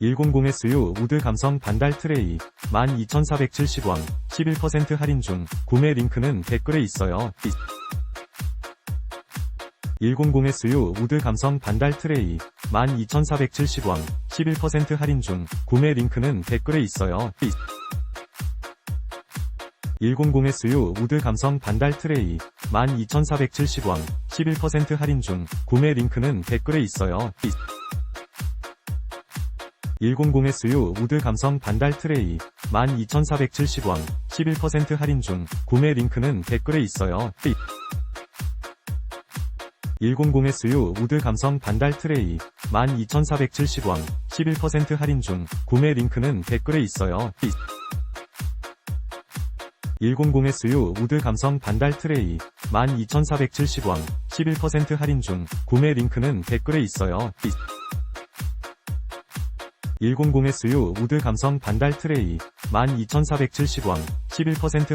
100SU 우드 감성 반달 트레이 12,470원 11% 할인 중 구매 링크는 댓글에 있어요. 100SU 우드 감성 반달 트레이 12,470원 11% 할인 중 구매 링크는 댓글에 있어요. 100SU 우드 감성 반달 트레이 12,470원 11% 할인 중 구매 링크는 댓글에 있어요. 100SU 우드 감성 반달 트레이. 12,470원. 11% 할인 중 구매 링크는 댓글에 있어요. 100SU 우드 감성 반달 트레이. 12,470원. 11% 할인 중 구매 링크는 댓글에 있어요. 100SU 우드 감성 반달 트레이. 12,470원. 11% 할인 중 구매 링크는 댓글에 있어요. 100SU 우드 감성 반달 트레이 12,470원 11%